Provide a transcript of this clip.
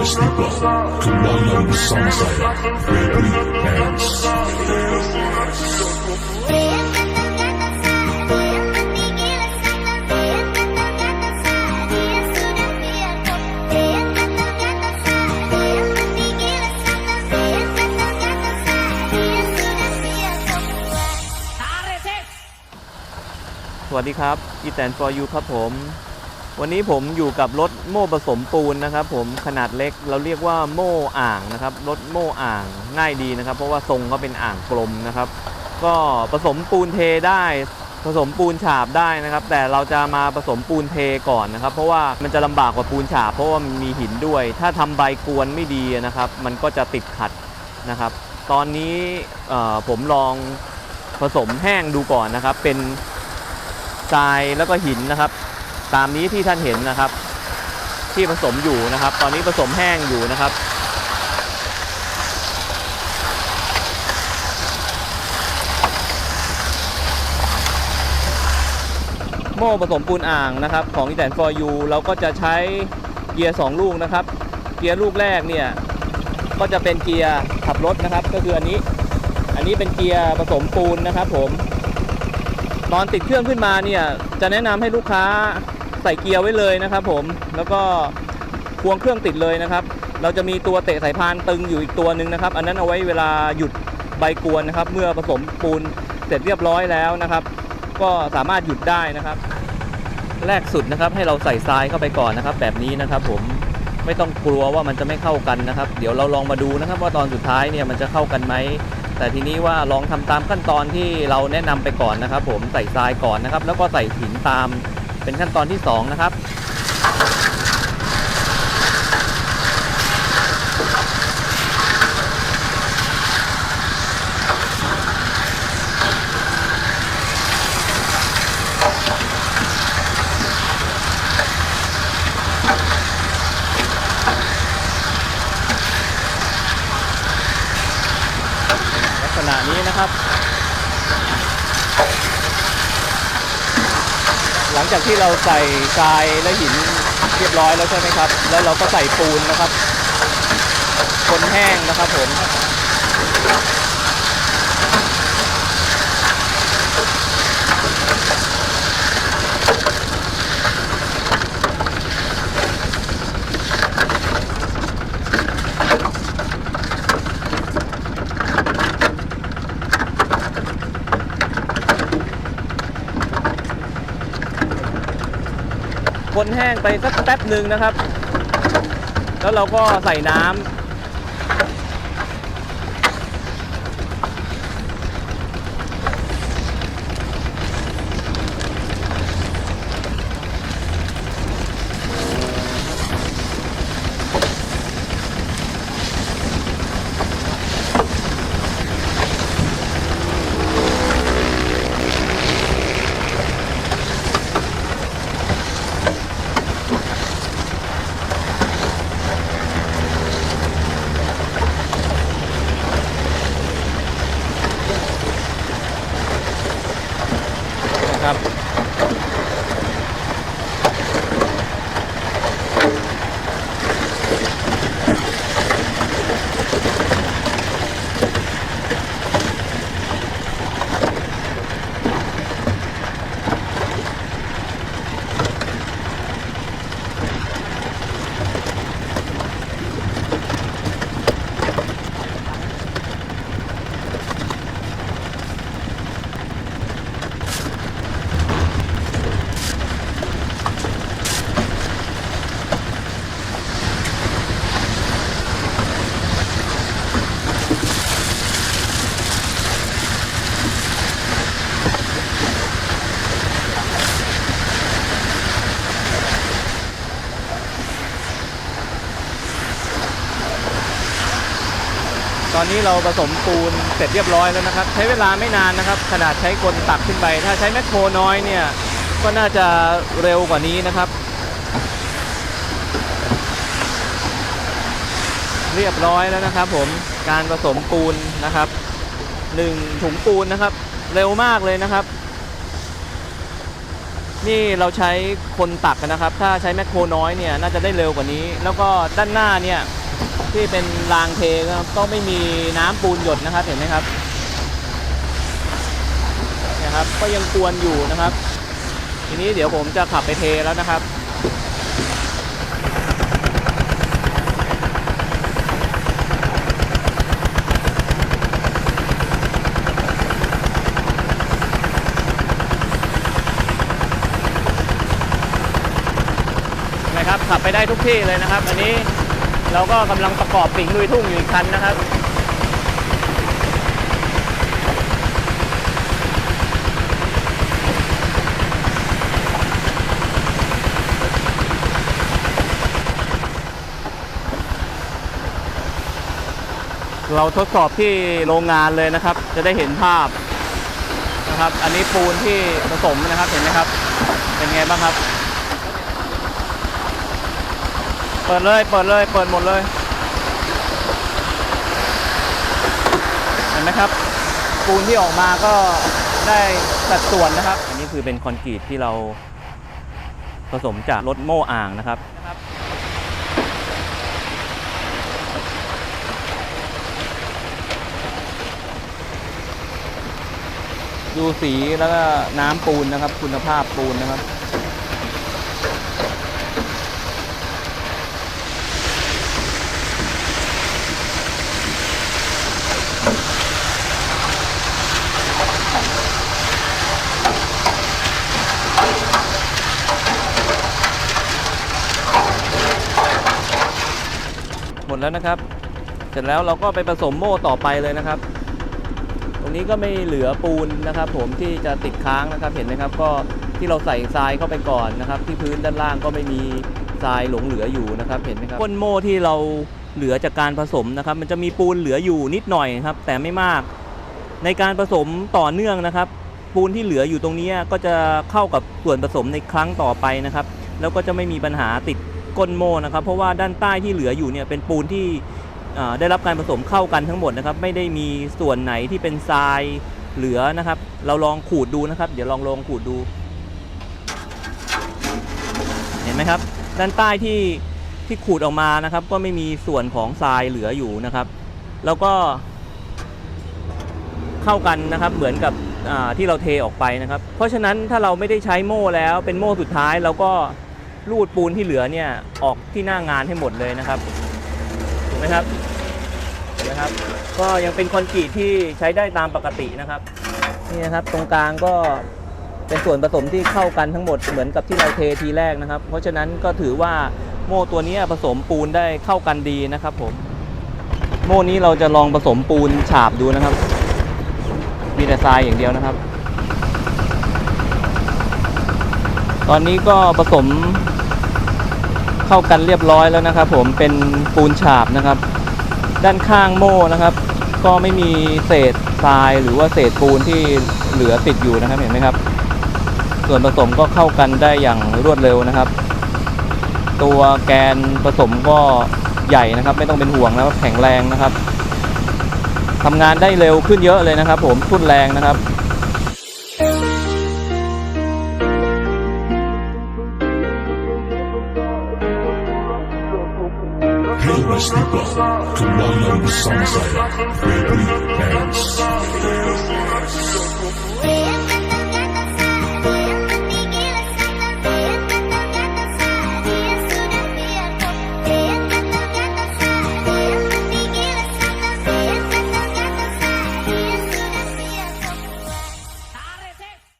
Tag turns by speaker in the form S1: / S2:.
S1: Paradise People Kembali bersama saya Febri Hands
S2: Taretek!
S3: สวัสดีครับอีแตน for you ครับผม วันนี้ผมอยู่กับรถโม่ผสมปูนนะครับ ผมขนาดเล็กเราเรียกว่าโม่อ่างนะครับรถโม่อ่างง่ายดีนะครับ เพราะว่าทรงก็เป็นอ่างกลมนะครับ ก็ผสมปูนเทได้ผสมปูนฉาบได้นะครับ แต่เราจะมาผสมปูนเทก่อนนะครับ เพราะว่ามันจะลำบากกว่าปูนฉาบเพราะว่ามันมีหินด้วย ถ้าทำใบกวนไม่ดีนะครับ มันก็จะติดขัดนะครับ ตอนนี้ผมลองผสมแห้งดูก่อนนะครับ เป็นทรายแล้วก็หินนะครับ ตามนี้ที่ท่านเห็นนะครับ ที่ผสมอยู่นะครับ ตอนนี้ผสมแห้งอยู่นะครับโม่ผสมปูนอ่างนะครับของอีแตนฟอร์ยูเราก็จะใช้เกียร์ 2 ลูกนะครับ เกียร์ลูกแรกเนี่ยก็จะเป็นเกียร์ขับรถนะครับ ก็คืออันนี้อันนี้เป็นเกียร์ผสมปูนนะครับผมตอนติดเครื่องขึ้นมาเนี่ยจะแนะนำให้ลูกค้า ใส่เกียร์ไว้เลยนะครับ ผมแล้วก็ควงเครื่องติดเลยนะครับ เราจะมีตัวเตะสายพานตึงอยู่อีกตัวหนึ่งนะครับ อันนั้นเอาไว้เวลาหยุดใบกวนนะครับ เมื่อผสมปูนเสร็จเรียบร้อยแล้วนะครับ ก็สามารถหยุดได้นะครับ แรกสุดนะครับ ให้เราใส่ทรายเข้าไปก่อนนะครับ แบบนี้นะครับ ผมไม่ต้องกลัวว่ามันจะไม่เข้ากันนะครับ เดี๋ยวเราลองมาดูนะครับ ว่าตอนสุดท้ายเนี่ยมันจะเข้ากันไหมแต่ทีนี้ว่าลองทำตามขั้นตอนที่เราแนะนำไปก่อนนะครับ ผมใส่ทรายก่อนนะครับ แล้วก็ใส่หินตาม เป็นขั้นตอนที่สองนะครับ ลักษณะนี้นะครับ หลังจากที่เราใส่ทรายและหินเรียบร้อยแล้วใช่ไหมครับ แล้วเราก็ใส่ปูนนะครับ คนแห้งนะครับผม คนแห้งไปสักแป๊บหนึ่งนะครับ แล้วเราก็ใส่น้ำ นะครับ ตอนนี้เราผสมปูนเสร็จเรียบร้อยแล้วนะครับ ใช้เวลาไม่นานนะครับ ขนาดใช้กลตักขึ้นไป ถ้าใช้แมคโครน้อยเนี่ย ก็น่าจะเร็วกว่านี้นะครับ เรียบร้อยแล้วนะครับ ผมการผสมปูนนะครับหนึ่งถุงปูนนะครับ เร็วมากเลยนะครับ นี่เราใช้คนตักนะครับ ถ้าใช้แมคโครน้อยเนี่ยน่าจะได้เร็วกว่านี้ แล้วก็ด้านหน้าเนี่ย ที่เป็นรางเทครับก็ไม่มีน้ำปูนหยดนะครับเห็นไหมครับนี่ยครับ ก็ยังกวนอยู่นะครับ ทีนี้เดี๋ยวผมจะขับไปเทแล้วนะครับนะครับขับไปได้ทุกที่เลยนะครับ อันนี้ เราก็กำลังประกอบปิ่งลุยทุ่งอยู่อีกคันนะครับ เราทดสอบที่โรงงานเลยนะครับ จะได้เห็นภาพนะครับ อันนี้ปูนที่ผสมนะครับเห็นไหมครับ เป็นไงบ้างครับ เปิดเลย เปิดเลย เปิดหมดเลย เห็นไหมครับ ปูนที่ออกมาก็ได้สัดส่วนนะครับ อันนี้คือเป็นคอนกรีตที่เราผสมจากรถโม่อ่างนะครับ ดูสีแล้วก็น้ำปูนนะครับ คุณภาพปูนนะครับ แล้วนะครับ เสร็จแล้วเราก็ไปผสมโม่ต่อไปเลยนะครับ ตรงนี้ก็ไม่เหลือปูนนะครับ ผมที่จะติดค้างนะครับ เห็นไหมครับ ก็ที่เราใส่ทรายเข้าไปก่อนนะครับ ที่พื้นด้านล่างก็ไม่มีทรายหลงเหลืออยู่นะครับ เห็นไหมครับก้นโม่ที่เราเหลือจากการผสมนะครับ มันจะมีปูนเหลืออยู่นิดหน่อยครับ แต่ไม่มาก ในการผสมต่อเนื่องนะครับ ปูนที่เหลืออยู่ตรงนี้ก็จะเข้ากับส่วนผสมในครั้งต่อไปนะครับ แล้วก็จะไม่มีปัญหาติด ก้นโม่นะครับ เพราะว่าด้านใต้ที่เหลืออยู่เนี่ยเป็นปูนที่ได้รับการผสมเข้ากันทั้งหมดนะครับ ไม่ได้มีส่วนไหนที่เป็นทรายเหลือนะครับ เราลองขูดดูนะครับ เดี๋ยวลองลองขูดดู เห็นไหมครับ ด้านใต้ที่ที่ขูดออกมานะครับ ก็ไม่มีส่วนของทรายเหลืออยู่นะครับ แล้วก็ เข้ากันนะครับเหมือนกับที่เราเทออกไปนะครับ เพราะฉะนั้นถ้าเราไม่ได้ใช้โม่แล้วเป็นโม่สุดท้ายเราก็ รูดปูนที่เหลือเนี่ยออกที่หน้างานให้หมดเลยนะครับถูกไหมครับเห็นไหมครับ ก็ยังเป็นคอนกรีตที่ใช้ได้ตามปกตินะครับนี่นะครับตรงกลางก็เป็นส่วนผสมที่เข้ากันทั้งหมดเหมือนกับที่เราเททีแรกนะครับ เพราะฉะนั้นก็ถือว่าโม่ตัวนี้ผสมปูนได้เข้ากันดีนะครับผมโม่นี้เราจะลองผสมปูนฉาบดูนะครับ มีแต่ทรายอย่างเดียวนะครับ ตอนนี้ก็ผสม เข้ากันเรียบร้อยแล้วนะครับ ผมเป็นปูนฉาบนะครับ ด้านข้างโม่นะครับ ก็ไม่มีเศษทรายหรือว่าเศษปูนที่เหลือติดอยู่นะครับเห็นไหมครับ ส่วนผสมก็เข้ากันได้อย่างรวดเร็วนะครับ ตัวแกนผสมก็ใหญ่นะครับ ไม่ต้องเป็นห่วงแล้วแข็งแรงนะครับทำงานได้เร็วขึ้นเยอะเลยนะครับ ผมทุ่นแรงนะครับ
S1: sunset.